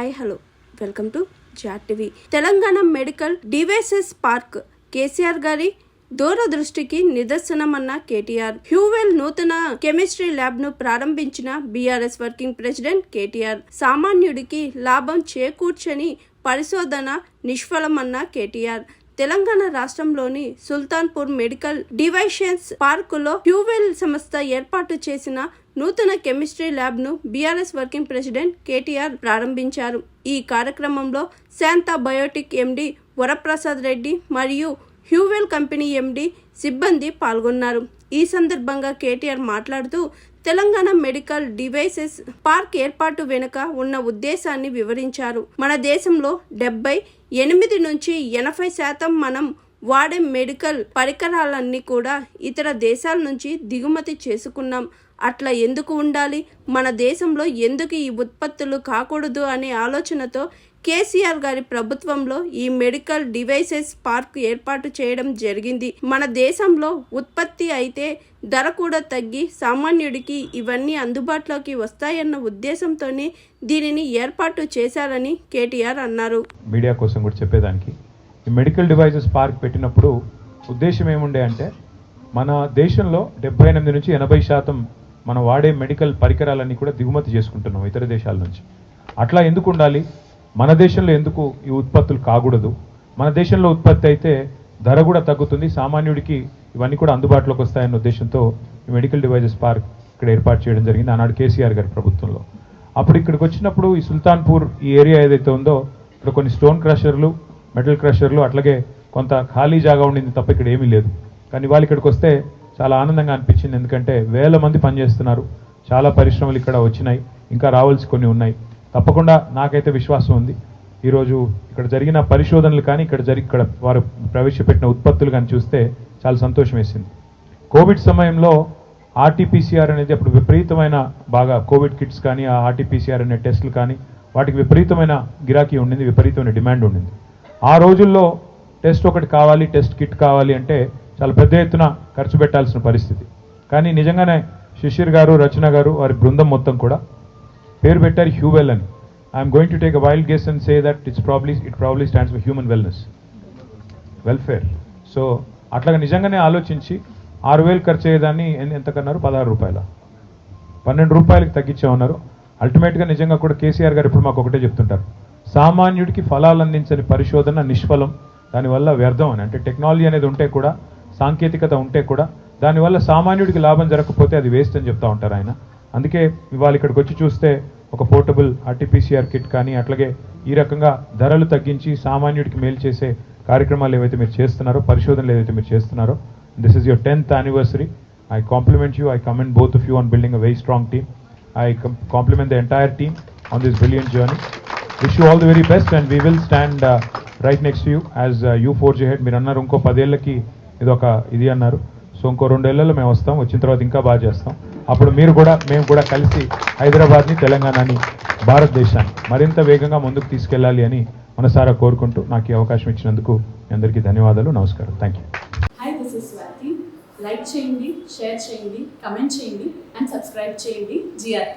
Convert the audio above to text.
Hi hello. Welcome to Jat TV. Telangana medical devices park. KCR గారి దూరదృష్టికి నిదర్శనమన్న కేటీఆర్. హ్యూవెల్ నూతన chemistry ల్యాబ్ను ప్రారంభించిన బీఆర్ఎస్ వర్కింగ్ ప్రెసిడెంట్ కేటీఆర్. సామాన్యుడికి లాభం చేకూర్చని పరిశోధన నిష్ఫలమన్న కేటీఆర్. తెలంగాణ రాష్ట్రంలోని సుల్తాన్పూర్ మెడికల్ డివైషన్స్ పార్కులో హ్యూవెల్ సంస్థ ఏర్పాటు చేసిన నూతన కెమిస్ట్రీ ల్యాబ్ను బీఆర్ఎస్ వర్కింగ్ ప్రెసిడెంట్ కేటీఆర్ ప్రారంభించారు. ఈ కార్యక్రమంలో శాంతా బయోటిక్ ఎండి వరప్రసాద్ రెడ్డి మరియు హ్యూవెల్ కంపెనీ ఎండి సిబ్బంది పాల్గొన్నారు. ఈ సందర్భంగా కేటీఆర్ మాట్లాడుతూ తెలంగాణ మెడికల్ డివైసెస్ పార్క్ ఏర్పాటు వెనుక ఉన్న ఉద్దేశాన్ని వివరించారు. మన దేశంలో డెబ్బై ఎనిమిది నుంచి ఎనభై శాతం మనం వాడే మెడికల్ పరికరాలన్నీ కూడా ఇతర దేశాల నుంచి దిగుమతి చేసుకున్నాం. అట్లా ఎందుకు ఉండాలి? మన దేశంలో ఎందుకు ఈ ఉత్పత్తులు కాకూడదు అనే ఆలోచనతో కేసీఆర్ గారి ప్రభుత్వంలో ఈ మెడికల్ డివైసెస్ పార్క్ ఏర్పాటు చేయడం జరిగింది. మన దేశంలో ఉత్పత్తి అయితే ధర కూడా తగ్గి సామాన్యుడికి ఇవన్నీ అందుబాటులోకి వస్తాయన్న ఉద్దేశంతోనే దీనిని ఏర్పాటు చేశారని కేటీఆర్ అన్నారు. మీడియా కోసం కూడా చెప్పేదానికి ఈ మెడికల్ డివైజెస్ పార్క్ పెట్టినప్పుడు ఉద్దేశం ఏముండే అంటే మన దేశంలో డెబ్బై ఎనిమిది నుంచి ఎనభై శాతం మనం వాడే మెడికల్ పరికరాలన్నీ కూడా దిగుమతి చేసుకుంటున్నాం ఇతర దేశాల నుంచి. అట్లా ఎందుకు ఉండాలి? మన దేశంలో ఎందుకు ఈ ఉత్పత్తులు కాకూడదు? మన దేశంలో ఉత్పత్తి అయితే ధర కూడా తగ్గుతుంది సామాన్యుడికి ఇవన్నీ కూడా అందుబాటులోకి వస్తాయన్న ఉద్దేశంతో ఈ మెడికల్ డివైజెస్ పార్క్ ఇక్కడ ఏర్పాటు చేయడం జరిగింది ఆనాడు కేసీఆర్ గారి ప్రభుత్వంలో. అప్పుడు ఇక్కడికి వచ్చినప్పుడు ఈ సుల్తాన్పూర్ ఈ ఏరియా ఏదైతే ఉందో ఇక్కడ కొన్ని స్టోన్ క్రషర్లు మెటల్ క్రషర్లు అట్లాగే కొంత ఖాళీ జాగా ఉండింది తప్ప ఇక్కడ ఏమీ లేదు. కానీ వాళ్ళు ఇక్కడికి వస్తే చాలా ఆనందంగా అనిపించింది. ఎందుకంటే వేల మంది పనిచేస్తున్నారు. చాలా పరిశ్రమలు ఇక్కడ వచ్చినాయి. ఇంకా రావాల్సి కొన్ని ఉన్నాయి. తప్పకుండా నాకైతే విశ్వాసం ఉంది. ఈరోజు ఇక్కడ జరిగిన పరిశోధనలు కానీ ఇక్కడ జరిగి ఇక్కడ వారు ప్రవేశపెట్టిన ఉత్పత్తులు కానీ చూస్తే చాలా సంతోషం వేసింది. కోవిడ్ సమయంలో ఆర్టీపీసీఆర్ అనేది అప్పుడు విపరీతమైన బాగా కోవిడ్ కిట్స్ కానీ ఆ ఆర్టీపీసీఆర్ అనే టెస్టులు కానీ వాటికి విపరీతమైన గిరాకీ ఉండింది విపరీతమైన డిమాండ్ ఉండింది. ఆ రోజుల్లో టెస్ట్ ఒకటి కావాలి టెస్ట్ కిట్ కావాలి అంటే చాలా పెద్ద ఎత్తున ఖర్చు పెట్టాల్సిన పరిస్థితి. కానీ నిజంగానే శిశిర్ గారు రచన గారు వారి బృందం మొత్తం కూడా పేరు పెట్టారు హ్యూవెల్ అని. I'm going to take a wild guess and say that it's probably it probably stands for human wellness welfare so అట్లాగా నిజంగానే ఆలోచించి ఆరు వేలు ఖర్చు అయ్యేదాన్ని ఎంతకన్నారు ఎంత కన్నారు? పదహారు రూపాయల. పన్నెండు రూపాయలకి తగ్గించామన్నారు. అల్టిమేట్గా నిజంగా కూడా కేసీఆర్ గారు ఇప్పుడు మాకు ఒకటే చెప్తుంటారు. సామాన్యుడికి ఫలాలు అందించని పరిశోధన నిష్ఫలం దానివల్ల వ్యర్థం అని. అంటే టెక్నాలజీ అనేది ఉంటే కూడా సాంకేతికత ఉంటే కూడా దానివల్ల సామాన్యుడికి లాభం జరగకపోతే అది వేస్ట్ అని చెప్తా ఉంటారు ఆయన. అందుకే ఇవాళ ఇక్కడికి వచ్చి చూస్తే ఒక పోర్టబుల్ ఆర్టీపీసీఆర్ కిట్ కానీ అట్లాగే ఈ రకంగా ధరలు తగ్గించి సామాన్యుడికి మేలు చేసే కార్యక్రమాలు ఏవైతే మీరు చేస్తున్నారో పరిశోధనలు ఏవైతే మీరు చేస్తున్నారో this is your tenth anniversary I compliment you I commend both of you on building a very strong team I compliment the entire team on this billion journey wish you all the very best and we will stand right next you as you forge ahead మీరు అన్నారు ఇంకో పదేళ్ళకి ఇది ఒక ఇది అన్నారు. So ఇంకో రెండేళ్ళలో మేము వస్తాం. వచ్చిన తర్వాత ఇంకా బాగా చేస్తాం. అప్పుడు మీరు కూడా మేము కూడా కలిసి హైదరాబాద్ని తెలంగాణని భారతదేశాన్ని మరింత వేగంగా ముందుకు తీసుకెళ్ళాలి అని మనసారా కోరుకుంటూ నాకు ఈ అవకాశం ఇచ్చినందుకు మీ అందరికీ ధన్యవాదాలు. నమస్కారం. Thank you hi this is Swathi like చేయండి షేర్ చేయండి కమెంట్ చేయండి అండ్ సబ్స్క్రైబ్ చేయండి జిఆర్